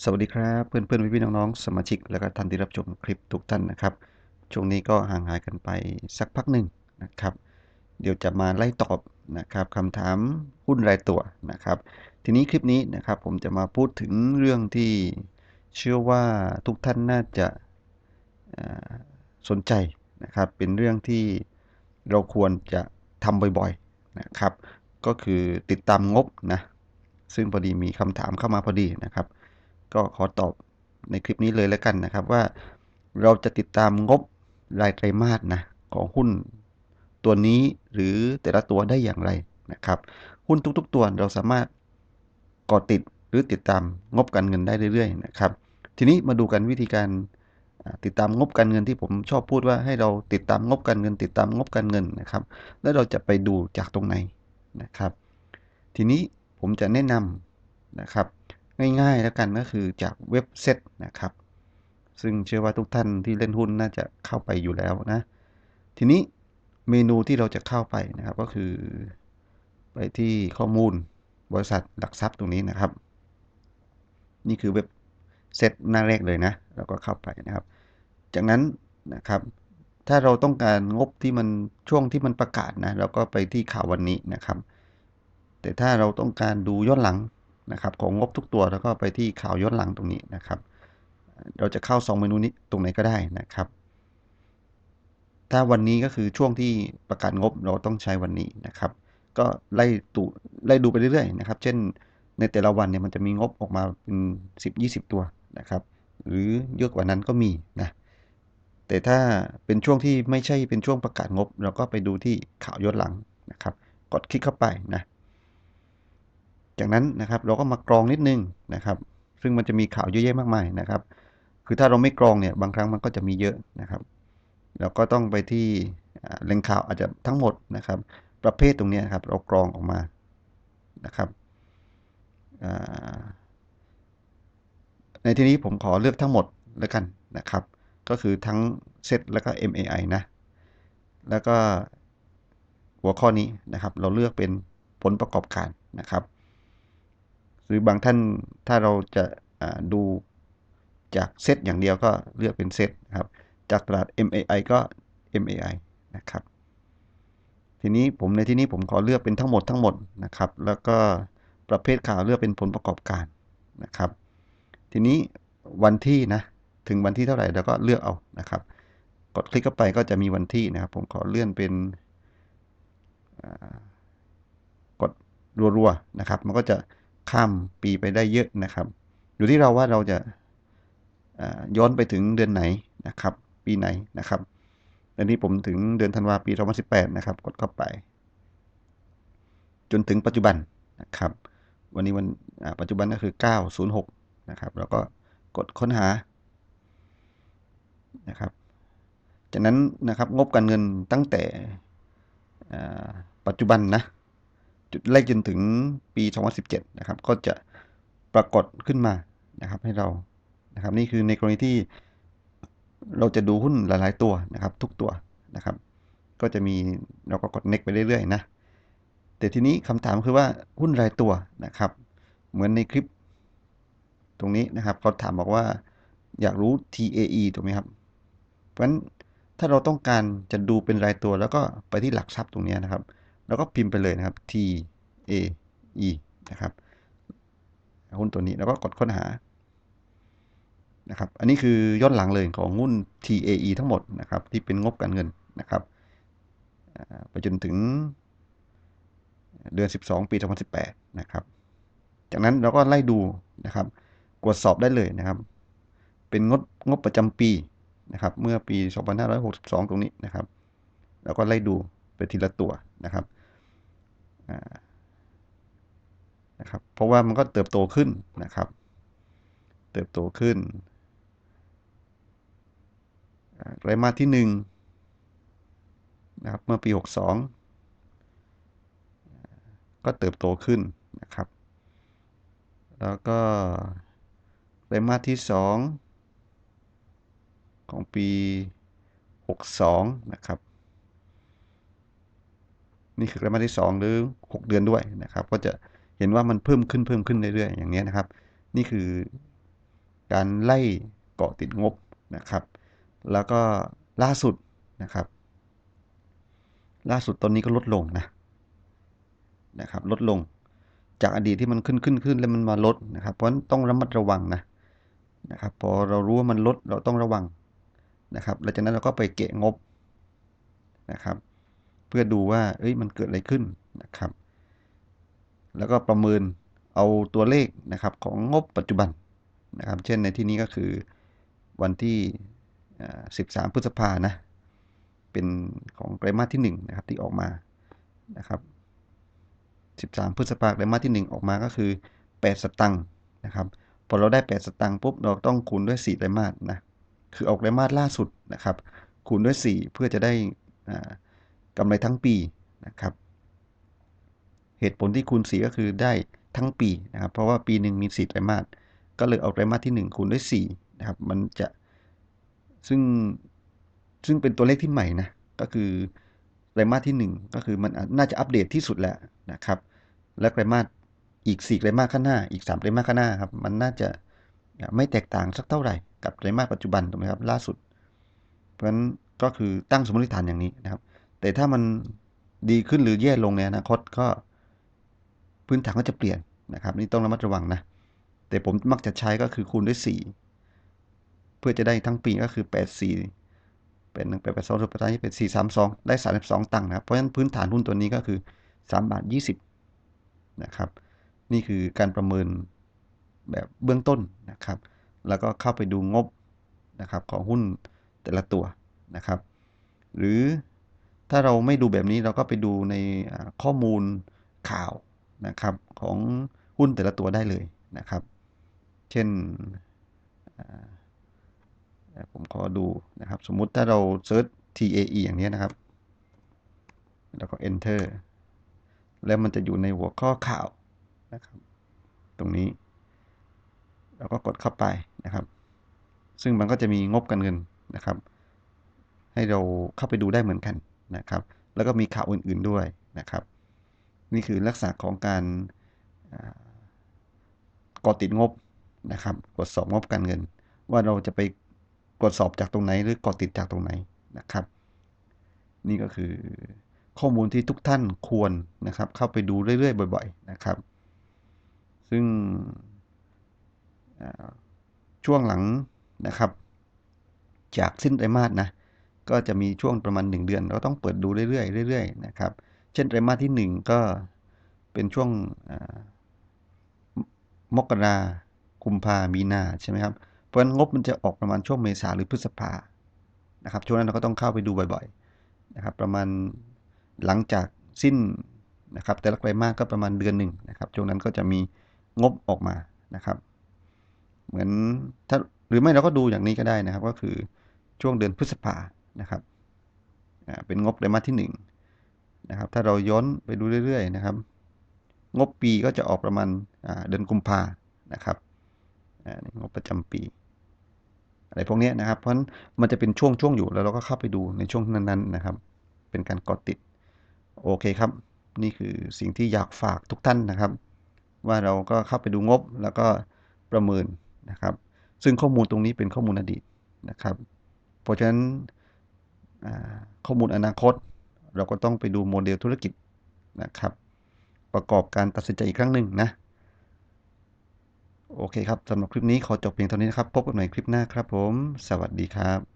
สวัสดีครับเพื่อนเพื่อนพี่ๆน้องๆสมาชิก และก็ท่านที่รับชมคลิปทุกท่านนะครับช่วงนี้ก็ห่างหายกันไปสักพักหนึ่งนะครับ เดี๋ยวจะมาไล่ตอบนะครับคำถามหุ้นรายตัวนะครับ ทีนี้คลิปนี้นะครับผมจะมาพูดถึงเรื่องที่เชื่อว่าทุกท่านน่าจะสนใจนะครับ เป็นเรื่องที่เราควรจะทำบ่อยๆนะครับ ก็คือติดตามงบนะซึ่งพอดีมีคำถามเข้ามาพอดีนะครับ ก็ขอตอบในคลิปนี้เลยแล้วกันนะครับว่าเราจะติดตามงบรายไตรมาสนะของหุ้นตัวนี้หรือแต่ละตัวได้อย่างไรนะครับ หุ้นทุกๆตัวเราสามารถกดติดหรือติดตามงบการเงินได้เรื่อยๆนะครับ ทีนี้มาดูกันวิธีการติดตามงบการเงินที่ผมชอบพูดว่าให้เราติดตามงบการเงิน ติดตามงบการเงินนะครับ แล้วเราจะไปดูจากตรงไหนนะครับ ทีนี้ผมจะแนะนำนะครับ ง่ายๆแล้วกันก็คือจากเว็บเซ็ตนะครับ ซึ่งเชื่อว่าทุกท่านที่เล่นหุ้นน่าจะเข้าไปอยู่แล้วนะ ทีนี้เมนูที่เราจะเข้าไปนะครับก็คือ ไปที่ข้อมูลบริษัทหลักทรัพย์ตรงนี้นะครับ นี่คือเว็บเซตหน้าแรกเลยนะเราก็เข้าไปนะครับ จากนั้นนะครับ ถ้าเราต้องการงบที่มันช่วงที่มันประกาศนะเราก็ไปที่ข่าววันนี้นะครับ แต่ถ้าเราต้องการดูย้อนหลัง นะครับของงบทุกตัวแล้วก็ไปที่ข่าวย้อนหลังตรงนี้นะครับ เราจะเข้า 2 เมนูนี้ตรงไหนก็ได้นะครับ ถ้าวันนี้ก็คือช่วงที่ประกาศงบเราต้องใช้วันนี้นะครับ ก็ไล่ตูไล่ดูไปเรื่อยๆนะครับ เช่นในแต่ละวันเนี่ยมันจะมีงบออกมาเป็น10-20 ตัวนะครับ หรือเยอะกว่านั้นก็มีนะแต่ถ้าเป็นช่วงที่ไม่ใช่เป็นช่วงประกาศงบ เราก็ไปดูที่ข่าวย้อนหลังนะครับ กดคลิกเข้าไปนะ จากนั้นนะครับเราก็มากรองนิดนึงนะครับ ซึ่งมันจะมีข่าวเยอะแยะมากมายนะครับ คือถ้าเราไม่กรองเนี่ยบางครั้งมันก็จะมีเยอะนะครับเราก็ต้องไปที่แหล่งข่าวอาจจะทั้งหมดนะครับ ประเภทตรงนี้ยครับเรากรองออกมานะครับในที่นี้ผมขอเลือกทั้งหมดแล้วกันนะครับ ก็คือทั้งเซตแล้วก็ MAI นะ แล้วก็หัวข้อนี้นะครับ เราเลือกเป็นผลประกอบการนะครับ หรือบางท่านถ้าเราจะดูจากเซตอย่างเดียวก็เลือกเป็นเซตครับ จากตลาด MAI ก็ MAI นะครับ ทีนี้ผมในที่นี้ผมขอเลือกเป็นทั้งหมดทั้งหมดนะครับ แล้วก็ประเภทข่าวเลือกเป็นผลประกอบการนะครับ ทีนี้วันที่นะ ถึงวันที่เท่าไหร่เราก็เลือกเอานะครับ กดคลิกเข้าไปก็จะมีวันที่นะครับ ผมขอเลื่อนเป็นกดรัวๆนะครับ มันก็จะ ข้ามปีไปได้เยอะนะครับ อยู่ที่เราว่าเราจะย้อนไปถึงเดือนไหนนะครับ ปีไหนนะครับอันนี้ผมถึงเดือนธันวาปี2018นะครับ กดเข้าไป จนถึงปัจจุบันนะครับ วันนี้วันปัจจุบันก็คือ 906 นะครับ แล้วก็กดค้นหานะครับ จากนั้นนะครับงบการเงินตั้งแต่ปัจจุบันนะ ไล่จนถึงปี 2017 นะครับ ก็จะปรากฏขึ้นมานะครับให้เรานะครับ นี่คือในกรณีที่เราจะดูหุ้นหลายๆตัวนะครับ ทุกตัวนะครับ ก็จะมีเราก็กด next ไปเรื่อยๆนะแต่ทีนี้คำถามคือว่าหุ้นรายตัวนะครับ เหมือนในคลิปตรงนี้นะครับเขาถามบอกว่าอยากรู้ TAE ถูกไหมครับ เพราะฉะนั้นถ้าเราต้องการจะดูเป็นรายตัวแล้วก็ไปที่หลักทรัพย์ตรงนี้นะครับ แล้วก็พิมพ์ไปเลยนะครับ TAE นะครับหุ้นตัวนี้แล้วก็กดค้นหานะครับ อันนี้คือย้อนหลังเลยของหุ้น TAE ทั้งหมดนะครับ ที่เป็นงบการเงินนะครับไปจนถึงเดือน 12 ปี 2018 นะครับ จากนั้นเราก็ไล่ดูนะครับตรวจสอบได้เลยนะครับ เป็นงบงบประจำปีนะครับ เมื่อปี 2562 ตรงนี้นะครับ แล้วก็ไล่ดูไปทีละตัวนะครับ นะครับ เพราะว่ามันก็เติบโตขึ้นนะครับ เติบโตขึ้นไตรมาสที่หนึ่งนะครับเมื่อปี 62 ก็เติบโตขึ้นนะครับ แล้วก็ไตรมาสที่ 2 ของปี 62 นะครับ นี่คือไตรมาสที่2 หรือ 6 เดือนด้วยนะครับ ก็จะเห็นว่ามันเพิ่มขึ้นเพิ่มขึ้นเรื่อยๆอย่างเงี้นะครับ นี่คือการไล่เกาะติดงบนะครับ แล้วก็ล่าสุดนะครับ ล่าสุดตอนนี้ก็ลดลงนะนะครับลดลงจากอดีตที่มันขึ้นขึ้นขึ้นแล้วมันมาลดนะครับ เพราะฉะนั้นต้องระมัดระวังนะนะครับพอเรารู้ว่ามันลดเราต้องระวังนะครับหลังจากนั้นเราก็ไปเกะงบนะครับ เพื่อดูว่าเอ้ยมันเกิดอะไรขึ้นนะครับ แล้วก็ประเมินเอาตัวเลขนะครับของงบปัจจุบันนะครับ เช่นในที่นี้ก็คือวันที่ 13 พฤษภานะ เป็นของไตรมาสที่1นะครับที่ออกมานะครับ 13 พฤษภาไตรมาสที่ 1 ออกมาก็คือ 8 สตังค์นะครับ พอเราได้ 8 สตังค์ปุ๊บเราต้องคูณด้วย 4 ไตรมาสนะ คือออกไตรมาสล่าสุดนะครับ คูณด้วย 4 เพื่อจะได้ กำไรทั้งปีนะครับ เหตุผลที่คูณ4ก็คือได้ทั้งปีนะครับ เพราะว่าปีหนึ่งมี4ไตรมาสก็เลยเอาไตรมาสที่ 1 คูณด้วย4นะครับ มันจะซึ่งซึ่งเป็นตัวเลขที่ใหม่นะ ก็คือไตรมาสที่ 1 ก็คือมันน่าจะอัปเดตที่สุดแล้วนะครับ และไตรมาสอีก4ไตรมาสข้างหน้า อีก3ไตรมาสข้างหน้าครับ มันน่าจะไม่แตกต่างสักเท่าไหร่กับไตรมาสปัจจุบันถูกไหมครับล่าสุด เพราะฉะนั้นก็คือตั้งสมมติฐานอย่างนี้นะครับ แต่ถ้ามันดีขึ้นหรือแย่ลงในอนาคตก็พื้นฐานก็จะเปลี่ยนนะครับนี่ต้องระมัดระวังนะ แต่ผมมักจะใช้ก็คือคูณด้วย 4 เพื่อจะได้ทั้งปีก็คือ 8 4 เป็น1 8 8 2สุดท้ายเป็น4 3 2 ได้ 32 ตังค์นะครับ เพราะฉะนั้นพื้นฐานหุ้นตัวนี้ก็คือ 3 บาท 20 นะครับ นี่คือการประเมินแบบเบื้องต้นนะครับ แล้วก็เข้าไปดูงบนะครับของหุ้นแต่ละตัวนะครับ หรือ ถ้าเราไม่ดูแบบนี้เราก็ไปดูในข้อมูลข่าวนะครับของหุ้นแต่ละตัวได้เลยนะครับ เช่นผมขอดูนะครับ สมมุติถ้าเราเซิร์ช TAE อย่างนี้นะครับ แล้วก็ enter แล้วมันจะอยู่ในหัวข้อข่าวนะครับ ตรงนี้ เราก็กดเข้าไปนะครับ ซึ่งมันก็จะมีงบการเงินนะครับ ให้เราเข้าไปดูได้เหมือนกัน นะครับ แล้วก็มีข่าวอื่นๆด้วยนะครับ นี่คือลักษณะของการกดติดงบนะครับกดสอบงบการเงิน ว่าเราจะไปกดสอบจากตรงไหน หรือกดติดจากตรงไหนนะครับ นี่ก็คือข้อมูลที่ทุกท่านควรนะครับ เข้าไปดูเรื่อยๆ บ่อย ๆ นะครับ ซึ่งช่วงหลังนะครับ จากสิ้นไตรมาสนะ ก็จะมีช่วงประมาณ 1 เดือน เราต้องเปิดดูเรื่อยๆเรื่อยๆนะครับ เช่นไตรมาสที่ 1 ก็เป็นช่วงมกรากุมภามีนาใช่ไหมครับเพราะฉะนั้นงบมันจะออกประมาณช่วงเมษาหรือพฤษภานะครับช่วงนั้นเราก็ต้องเข้าไปดูบ่อยๆนะครับ ประมาณหลังจากสิ้นนะครับ แต่ละไตรมาสก็ประมาณเดือนหนึ่งนะครับช่วงนั้นก็จะมีงบออกมานะครับ เหมือนถ้าหรือไม่เราก็ดูอย่างนี้ก็ได้นะครับ ก็คือช่วงเดือนพฤษภา นะครับเป็นงบไตรมาสที่1นะครับถ้าเราย้อนไปดูเรื่อยๆนะครับ งบปีก็จะออกประมาณเดือนกุมภานะครับงบประจำปี อะไรพวกนี้นะครับ เพราะมันจะเป็นช่วงช่วงอยู่แล้วเราก็เข้าไปดูในช่วงนั้นๆนะครับ เป็นการกดติดโอเคครับ นี่คือสิ่งที่อยากฝากทุกท่านนะครับ ว่าเราก็เข้าไปดูงบแล้วก็ประเมินนะครับ ซึ่งข้อมูลตรงนี้เป็นข้อมูลอดีตนะครับ เพราะฉะนั้น ข้อมูลอนาคต เราก็ต้องไปดูโมเดลธุรกิจนะครับ ประกอบการตัดสินใจอีกครั้งหนึ่งนะ โอเคครับสำหรับคลิปนี้ขอจบเพียงเท่านี้นะครับ พบกันใหม่คลิปหน้าครับผม สวัสดีครับ